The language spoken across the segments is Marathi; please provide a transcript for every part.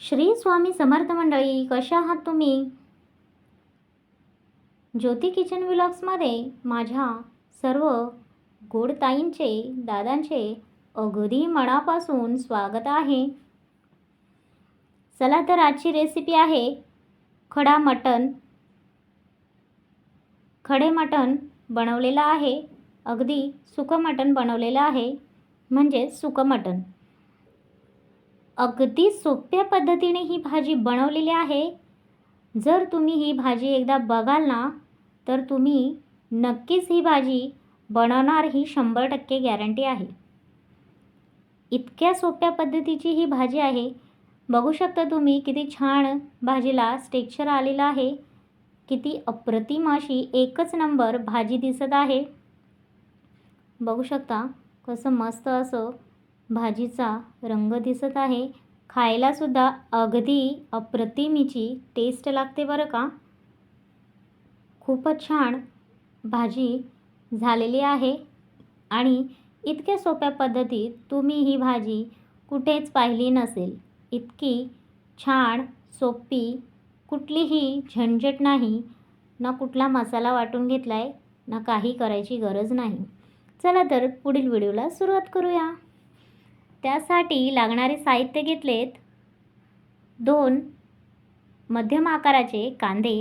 श्री स्वामी समर्थ मंडळी कशा आहात तुम्ही? ज्योती किचन विलॉग्समध्ये माझ्या सर्व गोड ताईंचे दादांचे अगदी मनापासून स्वागत आहे. चला तर आजची रेसिपी आहे खडा मटण. खडे मटण बनवलेलं आहे अगदी सुकं मटण बनवलेलं आहे म्हणजे सुकं मटण. अगदी सोप्या पद्धतीने ही भाजी बनवलेली आहे. जर तुम्ही ही भाजी एकदा बघाल ना तर तुम्ही नक्कीच ही भाजी बनवणार ही शंभर टक्के गॅरंटी आहे. इतक्या सोप्या पद्धतीची ही भाजी आहे. बघू शकता तुम्ही किती छान भाजीला स्टेक्चर आलेलं आहे. किती अप्रतिम अशी एकच नंबर भाजी दिसत आहे. बघू शकता कसं मस्त असं भाजीचा रंग दिसत आहे. खायलासुद्धा अगदी अप्रतिमीची टेस्ट लागते बरं का? खूपच छान भाजी झालेली आहे आणि इतक्या सोप्या पद्धतीत तुम्ही ही भाजी कुठेच पाहिली नसेल. इतकी छान सोपी कुठलीही झंझट नाही. ना कुठला मसाला वाटून घेतला आहे ना काही करायची गरज नाही. चला तर पुढील व्हिडिओला सुरुवात करूया. त्यासाठी लागणारे साहित्य घेतलेत दोन मध्यम आकाराचे कांदे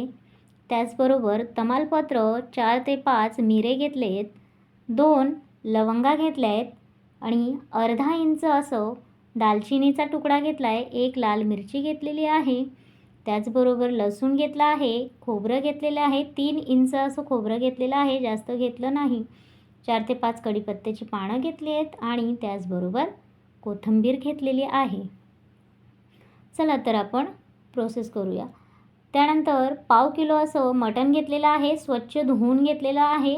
त्याचबरोबर तमालपत्र चार ते पाच मिरे घेतलेत दोन लवंगा घेतल्या आहेत आणि अर्धा इंच असं दालचिनीचा तुकडा घेतला आहे एक लाल मिरची घेतलेली आहे त्याचबरोबर लसूण घेतला आहे खोबरं घेतलेलं आहे तीन इंच असं खोबरं घेतलेलं आहे जास्त घेतलं नाही चार ते पाच कडीपत्त्याची पानं घेतली आहेत आणि त्याचबरोबर कोथिंबीर घेतलेली आहे. चला तर आपण प्रोसेस करूया. त्यानंतर पाव किलो असं मटण घेतलेलं आहे स्वच्छ धुवून घेतलेलं आहे.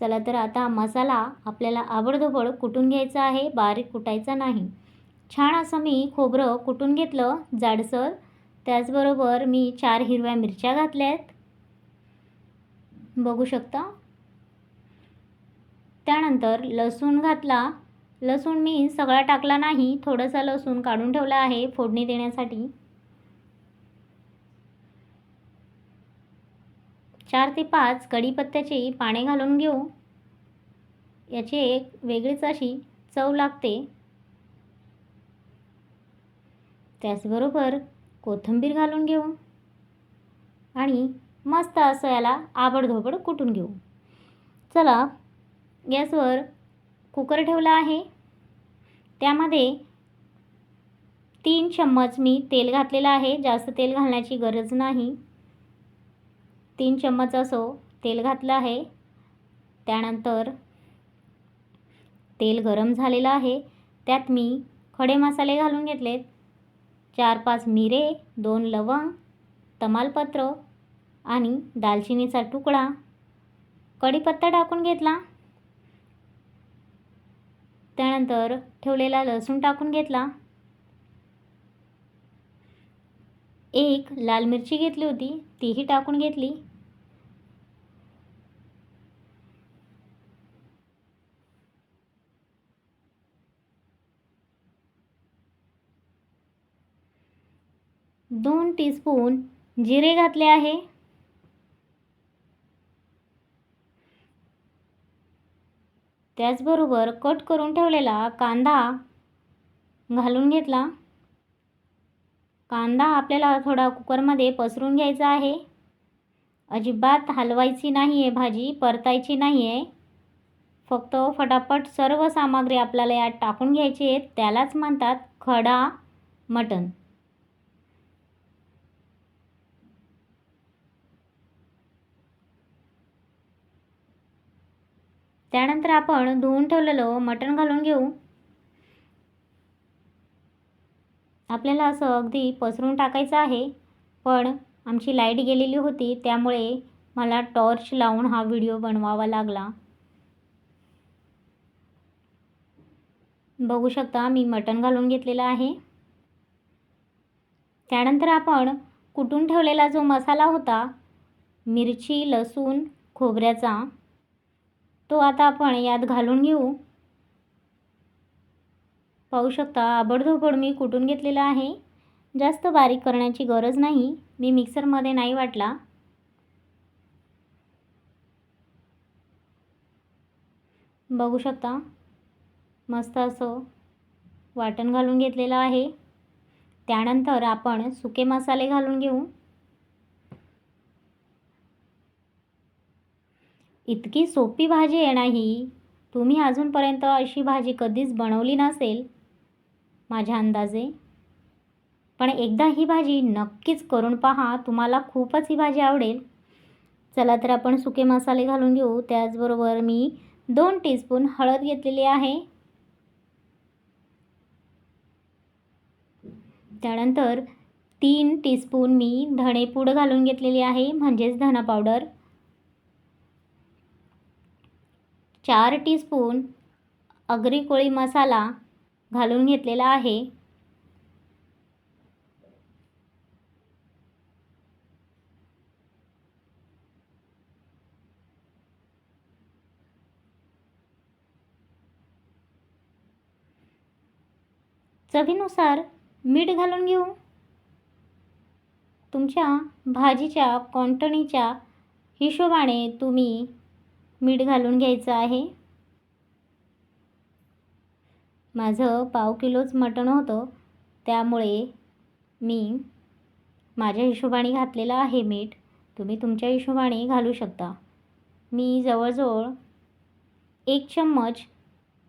चला तर आता मसाला आपल्याला आवडधोबड कुटून घ्यायचा आहे बारीक कुटायचा नाही. छान असं मी खोबरं कुटून घेतलं जाडसर. त्याचबरोबर मी चार हिरव्या मिरच्या घातल्या आहेत बघू शकता? त्यानंतर लसूण घातला. लसूण मी सगळा टाकला नाही थोडासा लसूण काढून ठेवला आहे फोडणी देण्यासाठी. चार ते पाच कढीपत्त्याची पाने घालून घेऊ. याची एक वेगळीच अशी चव लागते. त्याचबरोबर कोथिंबीर घालून घेऊ. आणि मस्त असं याला आबडधोबड कुटून घेऊ. चला गॅसवर कुकर ठेवला आहे. त्यामध्ये तीन चम्मच मी तेल घातलेलं आहे. जास्त तेल घालण्याची गरज नाही. तीन चम्मच असो तेल घातलं आहे. त्यानंतर तेल गरम झालेलं आहे. त्यात मी खडे मसाले घालून घेतलेत. चार पाच मिरे दोन लवंग तमालपत्र आणि दालचिनीचा तुकडा. कढीपत्ता टाकून घेतला. त्यानंतर ठेवलेला लसूण टाकून घेतला. एक लाल मिरची घेतली होती तीही टाकून घेतली. दोन टीस्पून जिरे घातले आहे. त्याचबरोबर कट करून ठेवलेला कांदा घालून घेतला. कांदा आपल्याला थोडा कुकरमध्ये पसरून घ्यायचा आहे. अजिबात हलवायची नाही आहे भाजी परतायची नाही आहे फक्त फटाफट सर्व सामग्री आपल्याला यात टाकून घ्यायची आहे त्यालाच म्हणतात खडा मटण. त्यानंतर आपण धुवून ठेवलेलं मटण घालून घेऊ. आपल्याला असं अगदी पसरून टाकायचं आहे पण आमची लाइट गेलेली होती त्यामुळे मला टॉर्च लावून हा व्हिडिओ बनवावा लागला. बघू शकता मी मटण घालून घेतलेलं आहे. त्यानंतर आपण कुटून ठेवलेला जो मसाला होता मिरची लसूण खोबऱ्याचा तो आता आपण यात घालून घेऊ. पाहू शकता आबडधोबड मी कुटून घेतलेला आहे. जास्त बारीक करण्याची गरज नाही. मी मिक्सरमध्ये नाही वाटला. बघू शकता मस्त असं वाटण घालून घेतलेलं आहे. त्यानंतर आपण सुके मसाले घालून घेऊ. इतकी सोपी भाजी आहे ना ही तुम्ही अजूनपर्यंत अशी भाजी कधीच बनवली नसेल? माझ्या अंदाजे. पण एकदा ही भाजी नक्कीच करून पहा तुम्हाला खूपच ही भाजी आवडेल. चला तर आपण सुके मसाले घालून घेऊ. त्याचबरोबर मी दोन टीस्पून हळद घेतलेली आहे. त्यानंतर तीन टीस्पून मी धणेपूड घालून घेतलेली आहे म्हणजेच धना पावडर. चार टीस्पून अगरी कोळी मसाला घालून घेतलेला आहे. चवीनुसार मीठ घालून घेऊ. तुमच्या भाजीच्या कॉन्टणीच्या हिशोबाने तुम्ही मीठ घालून घ्यायचं आहे. माझं पाव किलोच मटण होतं. त्यामुळे मी माझ्या हिशोबाने घातलेलं आहे मीठ. तुम्ही तुमच्या हिशोबाने घालू शकता. मी जवळजवळ एक चम्मच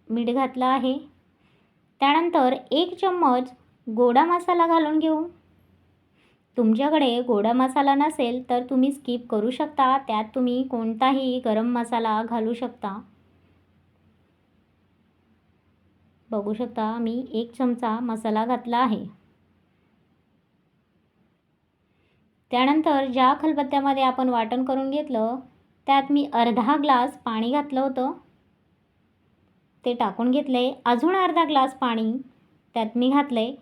मीठ घातलं आहे. त्यानंतर एक चम्मच गोडा मसाला घालून घेऊ. तुमच्याकडे गोडा मसाला नसेल तर तुम्ही स्किप करू शकता. त्यात तुम्ही कोणताही गरम मसाला घालू शकता. बघू शकता मी एक चमचा मसाला घातला आहे. त्यानंतर ज्या खलबत्त्यामध्ये आपण वाटण करून घेतलं त्यात मी अर्धा ग्लास पाणी घातलं होतं. ते टाकून घेतले. अजून अर्धा ग्लास पाणी त्यात मी घातले.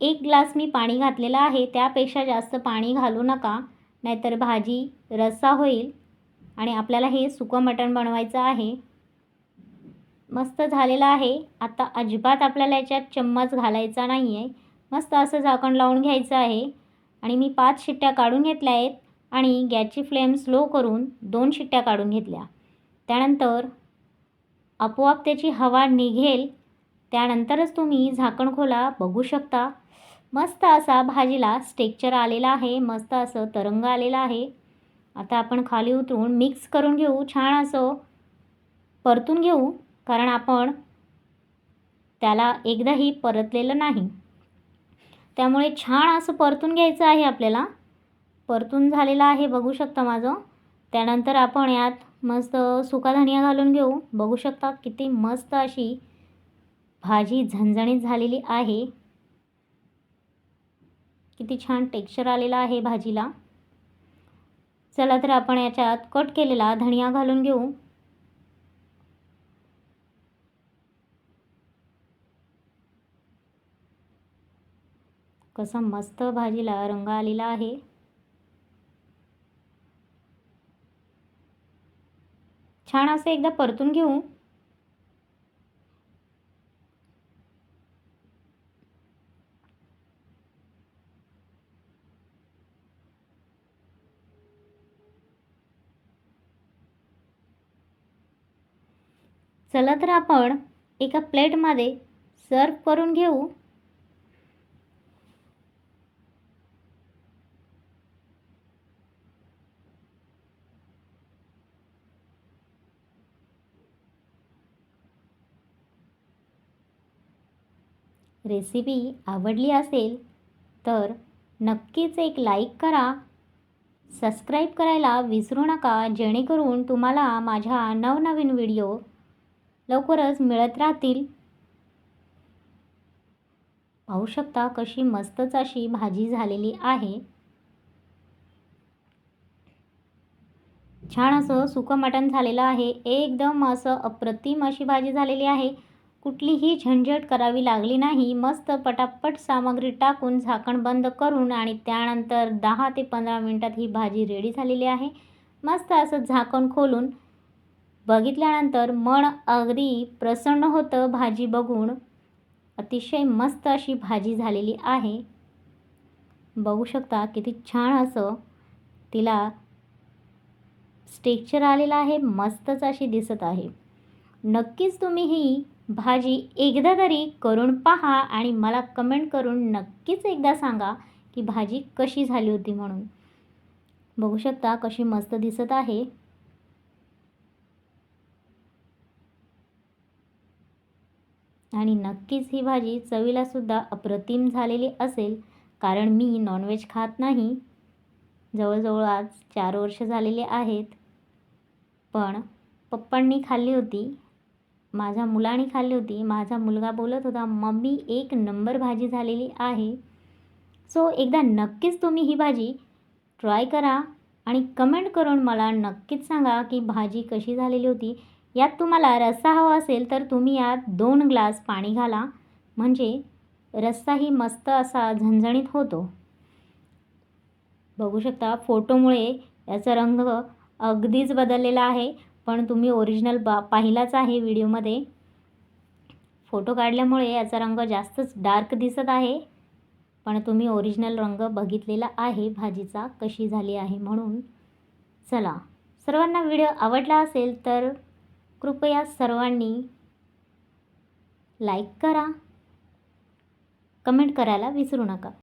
एक ग्लास मी पाणी घातलेलं आहे त्यापेक्षा जास्त पाणी घालू नका नाहीतर भाजी रस्सा होईल. आणि आपल्याला हे सुकं मटण बनवायचं आहे. मस्त झालेलं आहे. आता अजिबात आपल्याला याच्यात चम्मच घालायचा नाही आहे मस्त असं झाकण लावून घ्यायचं आहे. आणि मी पाच शिट्ट्या काढून घेतल्या आहेत आणि गॅसची फ्लेम स्लो करून दोन शिट्ट्या काढून घेतल्या. त्यानंतर आपोआप त्याची हवा निघेल. त्यानंतरच तुम्ही झाकण खोला बघू शकता. मस्त असा भाजीला स्टेक्चर आलेला आहे मस्त असं तरंग आलेला आहे. आता आपण खाली उतरून मिक्स करून घेऊ छान असं परतून घेऊ कारण आपण त्याला एकदाही परतलेलं नाही. त्यामुळे छान असं परतून घ्यायचं आहे आपल्याला. परतून झालेलं आहे बघू शकता माझं. त्यानंतर आपण यात मस्त सुका धनिया घालून घेऊ. बघू शकता किती मस्त अशी भाजी झणझणीत झालेली आहे. किती छान टेक्स्चर आलेला आहे भाजीला. चला तर आपण याच्यात कट केलेला धनिया घालून घेऊ. कसा मस्त भाजीला रंग आलेला आहे. छान असं एकदा परतून घेऊ. चला तर आपण एका प्लेटमध्ये सर्व करून घेऊ. रेसिपी आवडली असेल तर नक्कीच एक लाईक करा. सबस्क्राईब करायला विसरू नका जेणेकरून तुम्हाला माझ्या नवनवीन व्हिडिओ लवकरच मिळत राहतील. पाहू शकता कशी मस्तच अशी भाजी झालेली आहे. छान असं सुकं मटण झालेलं आहे. एकदम असं अप्रतिम अशी भाजी झालेली आहे. कुठलीही झंझट करावी लागली नाही. मस्त पटापट सामग्री टाकून झाकण बंद करून आणि त्यानंतर दहा ते पंधरा मिनटात ही भाजी रेडी झालेली आहे. मस्त असं झाकण खोलून बघितल्यानंतर मन अगदी प्रसन्न होतं भाजी बघून. अतिशय मस्त अशी भाजी झालेली आहे. बघू शकता किती छान असं तिला स्टेक्चर आलेलं आहे मस्तच अशी दिसत आहे. नक्कीच तुम्ही ही भाजी एकदा तरी करून पहा आणि मला कमेंट करून नक्कीच एकदा सांगा की भाजी कशी झाली होती म्हणून. बघू शकता कशी मस्त दिसत आहे. आणि नक्कीच ही भाजी चवीलासुद्धा अप्रतिम झालेली असेल कारण मी नॉनव्हेज खात नाही. जवळजवळ आज चार वर्ष झालेले आहेत. पण पप्पांनी खाल्ली होती माझ्या मुलाने खाल्ली होती. माझा मुलगा बोलत होता मम्मी एक नंबर भाजी झालेली आहे. सो एकदा नक्कीच तुम्ही ही भाजी ट्राय करा आणि कमेंट करून मला नक्कीच सांगा की भाजी कशी झालेली होती. यात तुम्हाला रस्सा हवा असेल तर तुम्ही यात दोन ग्लास पाणी घाला. म्हणजे रस्साही मस्त असा झणझणीत होतो. बघू शकता फोटोमुळे याचा रंग अगदीच बदललेला आहे. पण तुम्ही ओरिजिनल बा पाहिलाच आहे व्हिडिओमध्ये. फोटो काढल्यामुळे याचा रंग जास्तच डार्क दिसत आहे. पण तुम्ही ओरिजिनल रंग बघितलेला आहे भाजीचा कशी झाली आहे म्हणून. चला सर्वांना व्हिडिओ आवडला असेल तर कृपया सर्वांनी लाईक करा. कमेंट करायला विसरू नका.